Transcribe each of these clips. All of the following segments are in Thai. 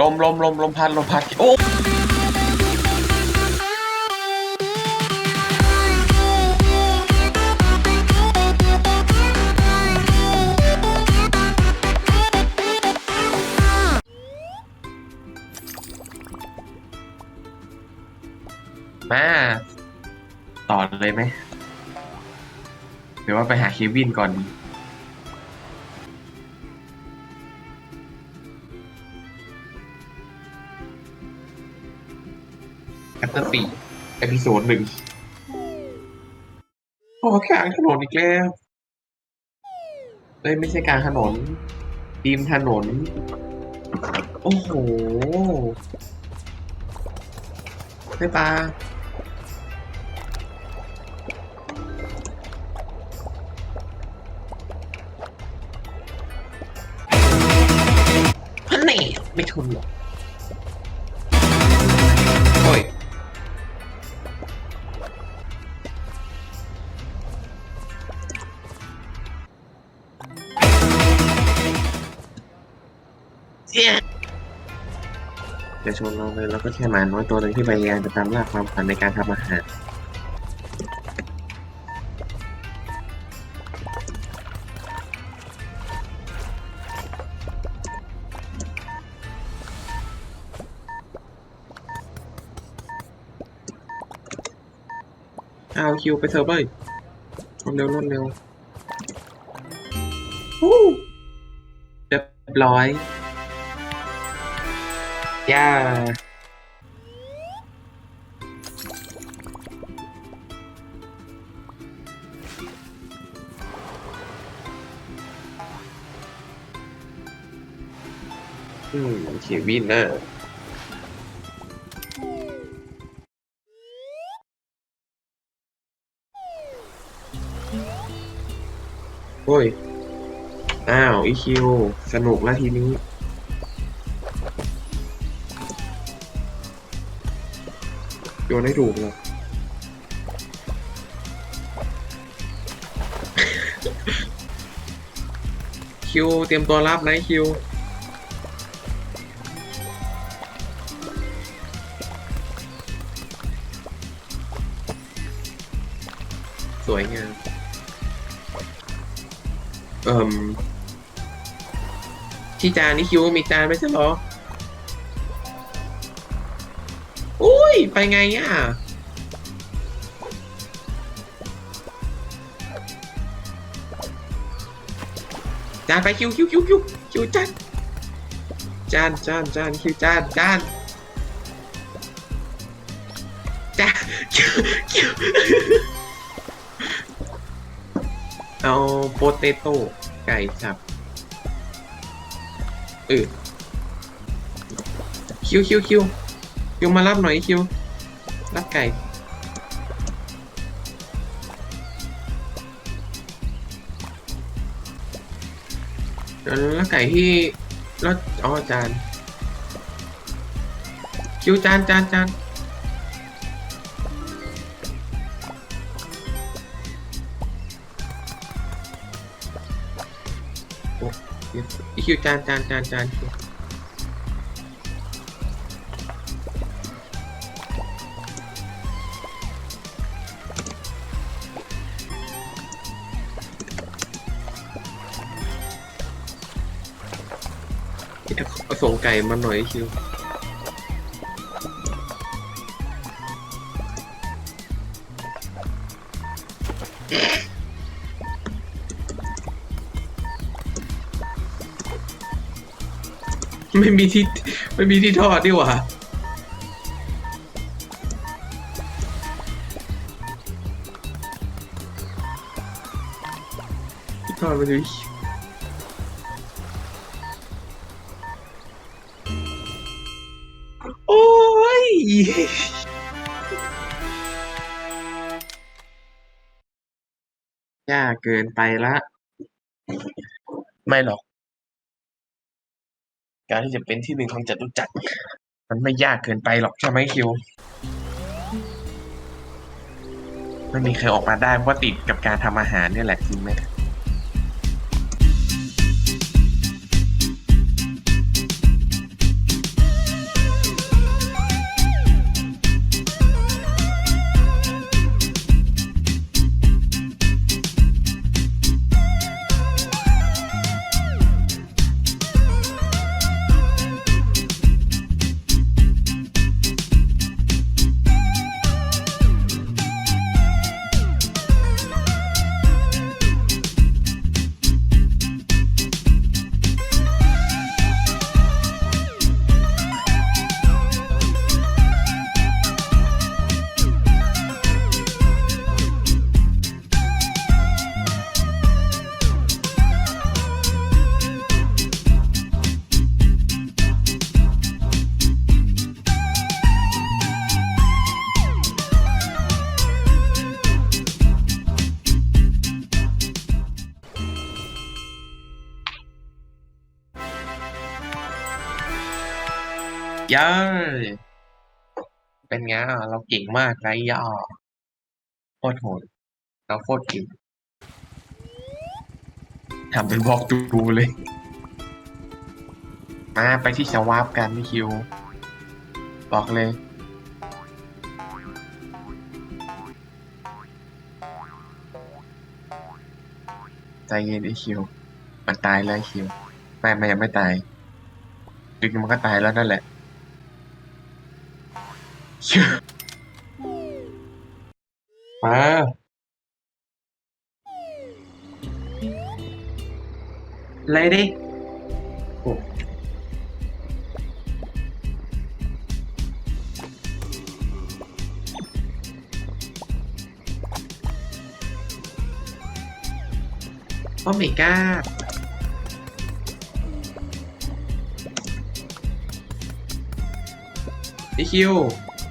ลมลมลมลมพัดลมพัดโอ้มาต่อเลยไหมหรือว่าไปหาเควินก่อนดี แอปเตอร์สี่เอพิโซดหนึ่งโอ้กลางถนนอีกแล้วเอ้ยไม่ใช่กลางถนนริมถนน โอ้โหไม่ปลาพันเน่ไม่ชนหรอก เราเลยแล้วก็แค่หมาน้อยตัวหนึ่งที่พยายามจะตามล่าความฝันในการทำอาหารเอาคิวไปเซิร์ฟเลยรวดเร็วรวดเร็วฮู้เรียบร้อยย่าอื วินนะโอ้ย อ้าวอีคิว สนุกแล้วทีนี้ โยนให้ถูกเลยคิว เตรียมตัวรับนะคิว สวยงามเอ่มที่จานนี่คิวมีจานไม่ใช่หรอ อุ้ย ไปไงอะจานไปคิวคิวคิวคิวคิวจานจานจานจานคิวจานจานจานคิวคิว เอาโปเตโต้ไก่สับเออคิวคิวคิวคิวมารับหน่อยคิวรับไก่แล้วไก่ที่แล้วอ๋อจานคิวจานจานจาน คิวจานจานจานจานคิวส่งไก่มาหน่อยคิว ไม่มีที่ไม่มีที่ทอดดีหว่าที่ทอดไปดูโอ้ยยากเกินไปละ ไม่หรอก การที่จะเป็นที่หนึ่งของจตุจักรมันไม่ยากเกินไปหรอกใช่ไหมคิว ไม่มีใครออกมาได้เพราะติดกับการทำอาหารเนี่ยแหละจริงไหม ย้ยเป็นไงเราเก่งมากไรย่อโคตรโหดเราโคตรเก่งทำเป็นบอกดูเลย มาไปที่ชวาบกันพี่คิว บอกเลย ใจเย็นไอคิว มันตายแล้วไอ้คิว ไม่มันยังไม่ตายจริงมันก็ตายแล้วนั่นแหละ อาเลยดิโอเไม่กล้าไอคิว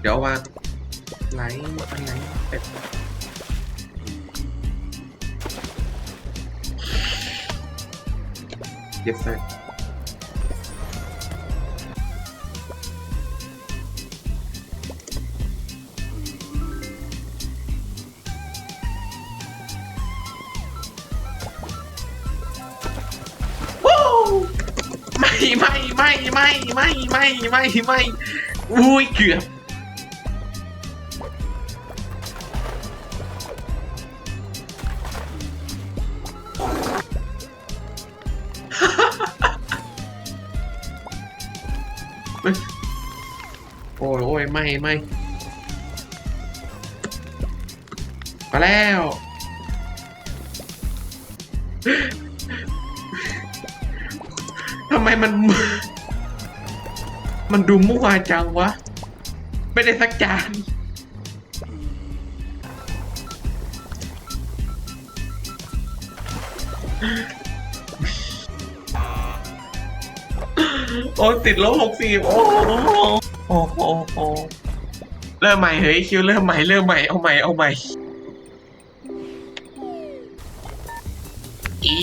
เดี๋ยวว่าไลท์อันไหนเป็ดเย็บไปไม่ไม่ไม่ไม่ไม่ไม่ไม่อุ้ยเกือบ โอ้ยโอ้ยไม่ไม่มาแล้ว ทำไมมัน มันดูมั่วจังวะ ไม่ได้สักจานโอ้ติดลบหกสี่โอ้ โอ้โหโอ้เริ่มใหม่เฮ้ยคิวเริ่มใหม่เริ่มใหม่เอาใหม่เอาใหม่อี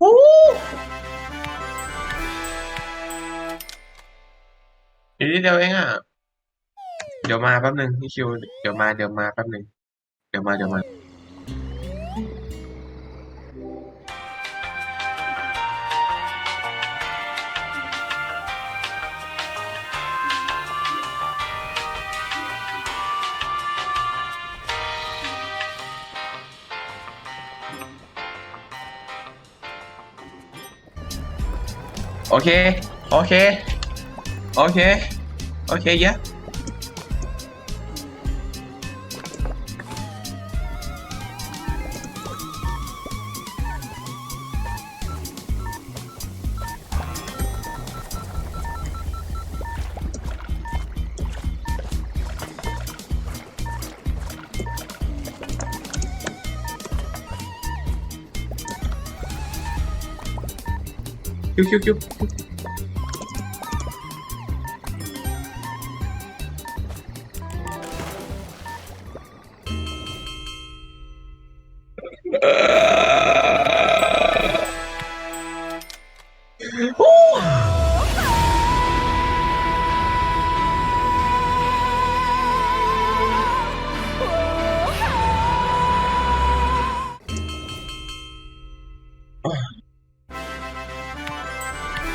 ฮู้อีกนิดเดียวเองอะ เดี๋ยวมาแป๊บหนึ่งพี่คิว เดี๋ยวมาเดี๋ยวมาแป๊บหนึ่ง Cảm ơn, cảm ơn. OK OK OK OK yeah. คิวคิวคิว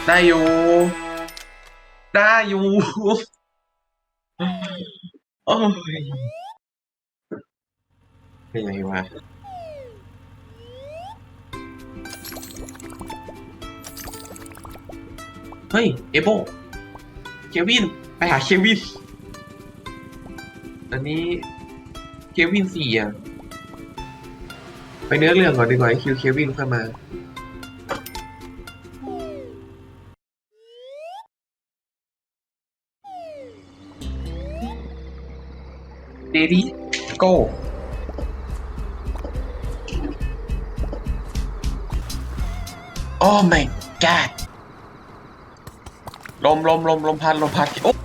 ได้อยู่ ได้อยู่ โอ้ยเป็นไงวะเฮ้ย เอโบเควิน ไปหาเควิน อันนี้เควินสี่อะ ไปเนื้อเรื่องก่อนดีกว่าไอคิวเควินเข้ามา เดดี้โก้โอ้ my god ลมลมลมลมพัดลมพัดโอ้โอ้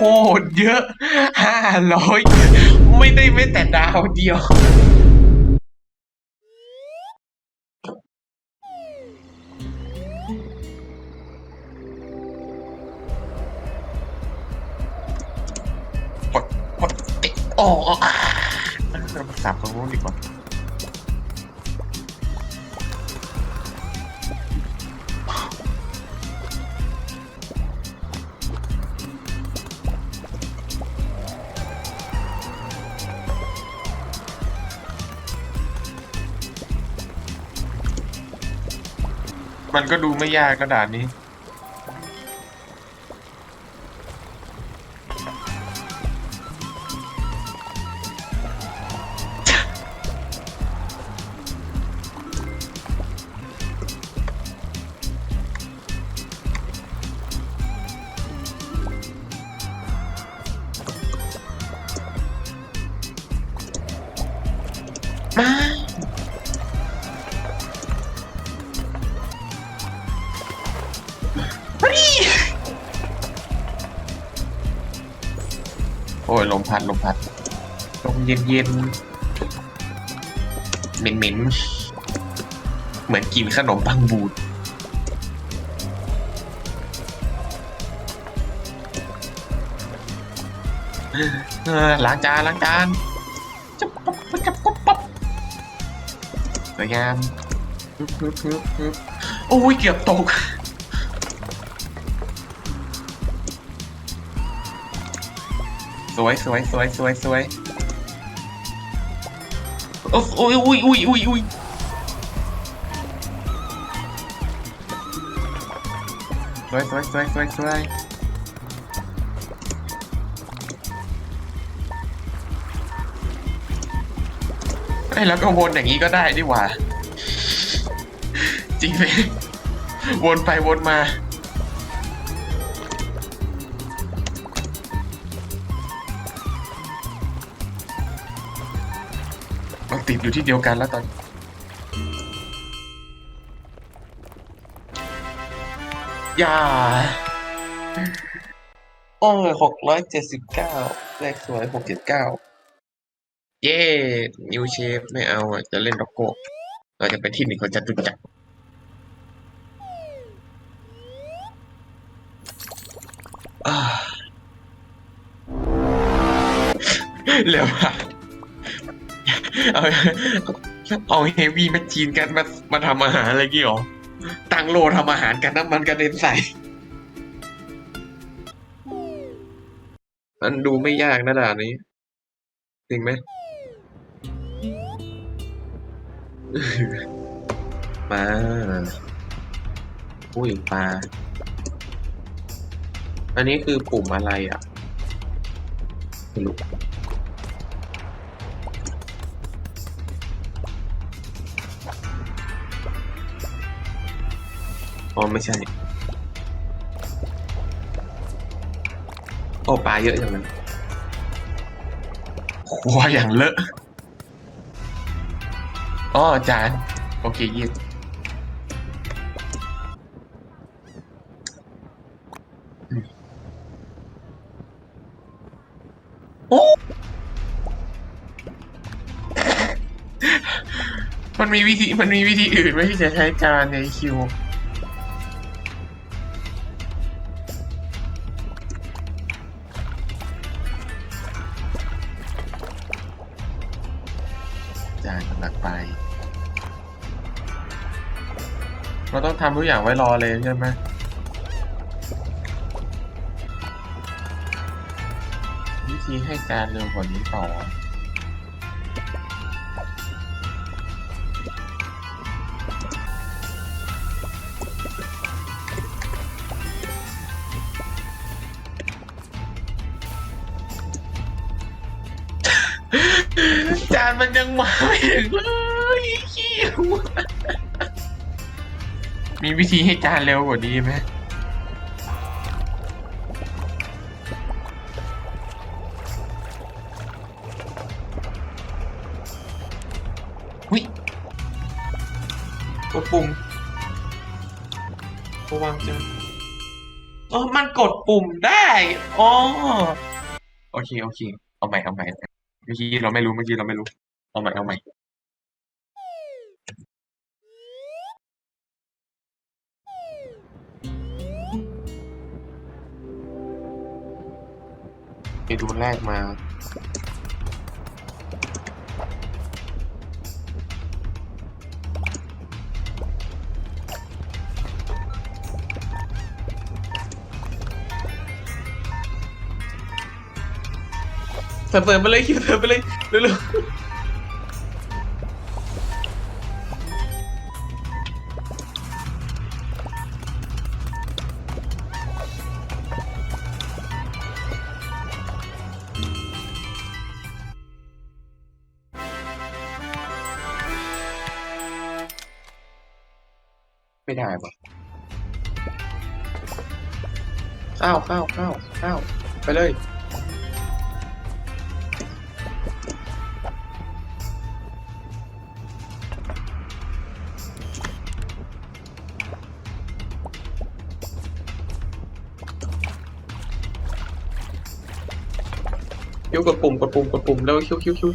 คตรเยอะห้าร้อยไม่ได้ไม่แต่ดาวเดียว มันก็ดูไม่ยากกระดาษนี้ เย็นเย็นเหม็นเหม็นๆเหมือนกินขนมปังบูดล้างจานล้างจานจับปั๊บปั๊บจับปั๊บปั๊บสวยงามฮึบฮึบฮึบฮึบโอ้ยเกือบตกสวยสวยสวยสวยสวย โอ้โอ้ยอุ้ยอุ้ยอุ้ยอุ้ยสวยสวยสวยสวยสวยเอ้แล้วก็วนอย่างนี้ก็ได้ดีหว่า จริงไหมวนไปวนมา ติดอยู่ที่เดียวกันแล้วตอนอย่า โอ้ยหกร้อยเจ็ดสิบเก้าเลขสวยหกเจ็ดเก้าเย่นิวเชฟไม่เอาอะ จะเล่นด็อกโก้เราจะไปที่หนึ่งคนจะตุจักรเร็วอะ เอาเอาเฮฟวี่มชชีนกันมามาทำอาหารอะไรกี่หรอตังโลทำอาหารกันน้ำมันกระเด็นใส่ มันดูไม่ยากนะด่านนี้ จริงไหม มาอุ้ยปลา อันนี้คือปุ่มอะไรอะไม่รู้ อ๋อไม่ใช่ โอ้ปลาเยอะอย่างนั้นหัวอย่างเลอะอ๋อจาน โอเคยี่ยมอืมโอ้มันมีวิธี มันมีวิธีอื่นไหมที่จะใช้จานในคิว ทุกอย่างไว้รอเลยใช่ไหมวิธีให้การเร็วกว่านี้ต่อจานมันยังมาไม่ถึงเลยขี้หัว มีวิธีให้จานเร็วกว่านี้ไหมหุ้ยกดปุ่มระวังจ้ะอ๋อมันกดปุ่มได้อ๋อโอเค โอเค เอาใหม่ เอาใหม่ เมื่อกี้เราไม่รู้ เมื่อกี้เราไม่รู้ เอาใหม่ เอาใหม่ ไปดูแรกมาเปิดไปเลยคิวเปิดไปเลยเร็วๆ ได้ปะข้าวข้าวข้าวข้าวไปเลยคิวกดปุ่มกดปุ่มกดปุ่มแล้วคิ้วคิ้วคิ้ว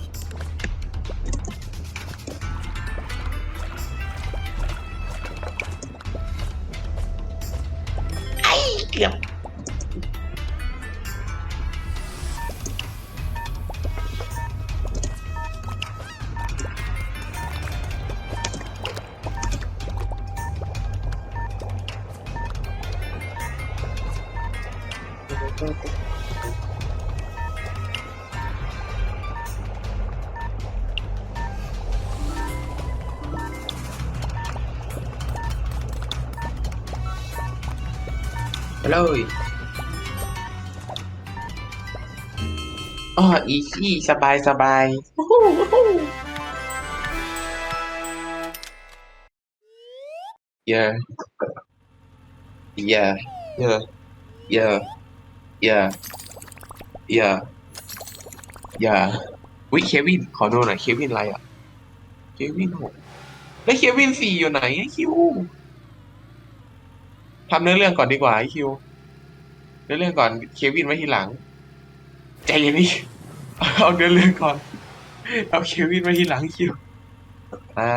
เลยอ๋ออีซี่สบายสบายวู้ฮู้วู้ฮู้ yeah yeah yeah yeah yeah yeah yeah วิเควิน ขอดูหน่อยเควินอะไรอะ เควินหกแล้วเควินสี่อยู่ไหนคิว ทำเนื้อเรื่องก่อนดีกว่าไอคิวเนื้อเรื่องก่อนเควินไว้ทีหลัง ใจเย็นนี่เอาเนื้อเรื่องก่อนเอาเควินไว้ทีหลังคิวอ่า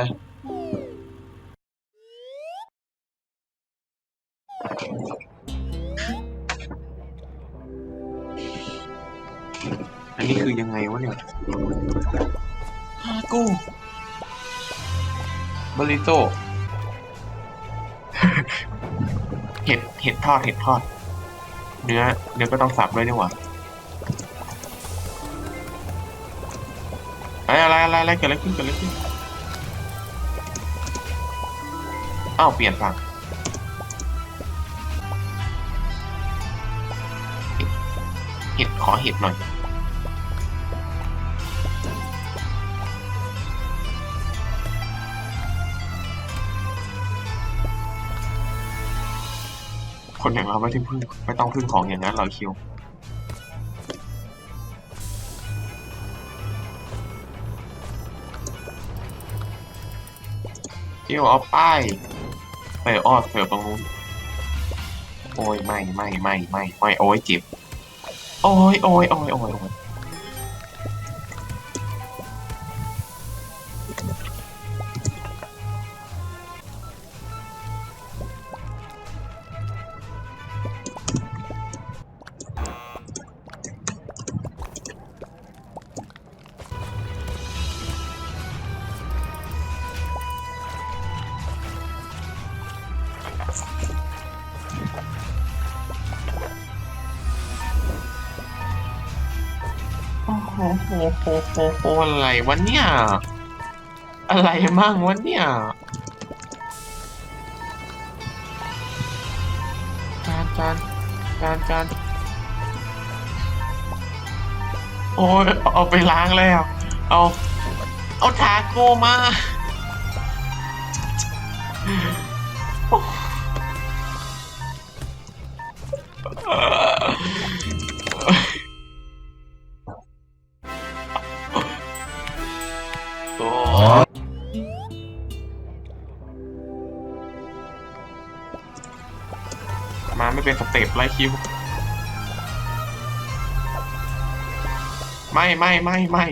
อันนี้คือยังไงวะเนี่ยฮากูบริโต เห็ดเห็ดทอดเห็ดทอด เนื้อเนื้อก็ต้องสับด้วยนี่หว่าอะไรอะไรอะไรอะไรเกิดอะไรขึ้นเกิดอะไรขึ้นอ้าวเปลี่ยนฝั่งเห็ดขอเห็ดหน่อย คนอย่างเราไม่ต้องพึ่งไม่ต้องพึ่งของอย่างนั้นหรอกคิวคิวเอาป้ายไปอ้อเสือตรงนู้นโอ้ยไม่ไม่ไม่ไม่ไม่โอ้ยเจ็บโอ้ยโอ้ยโอ้ยโอ้ย โอ้โอ้โหโหโหโหอะไรวะเนี่ย อะไรมั่งวะเนี่ย จานจานจานจานโอ้ยเอาไปล้างแล้ว เอา เอาทาโกมา เป็นสเต็ปไล่คิว ไม่ไม่ไม่ไม่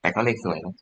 แต่ก็เลขสวยนะ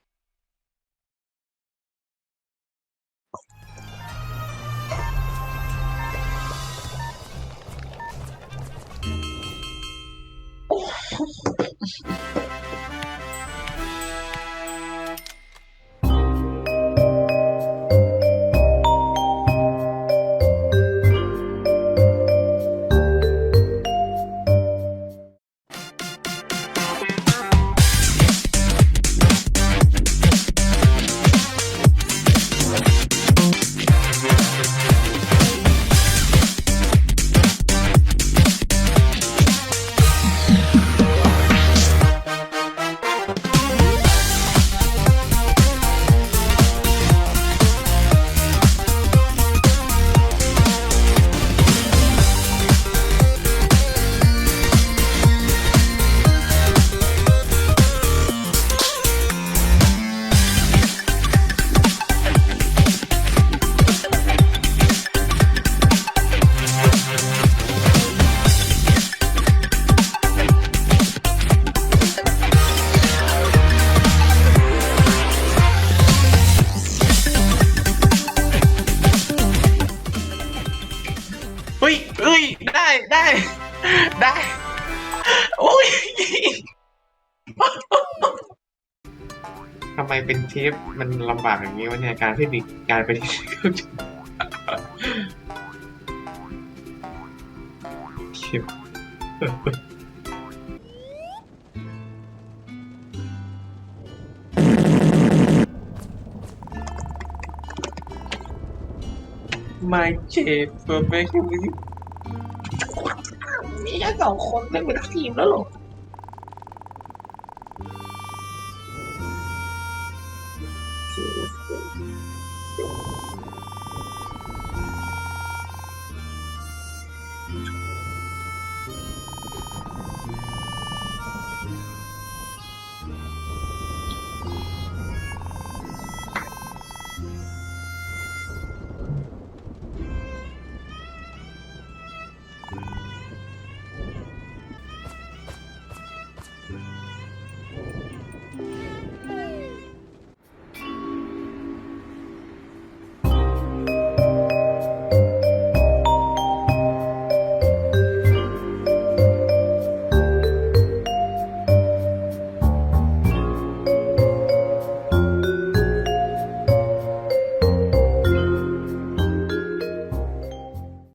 ได้ได้ได้โอ้ยทำไมเป็นเทปมันลำบากอย่างนี้วะเนี่ยการที่มีการไปที่เครื่องเทปไม่เจ็บเฟิร์มไม่ใช่ แค่สองคนเล่นเป็นทีมแล้วหรอ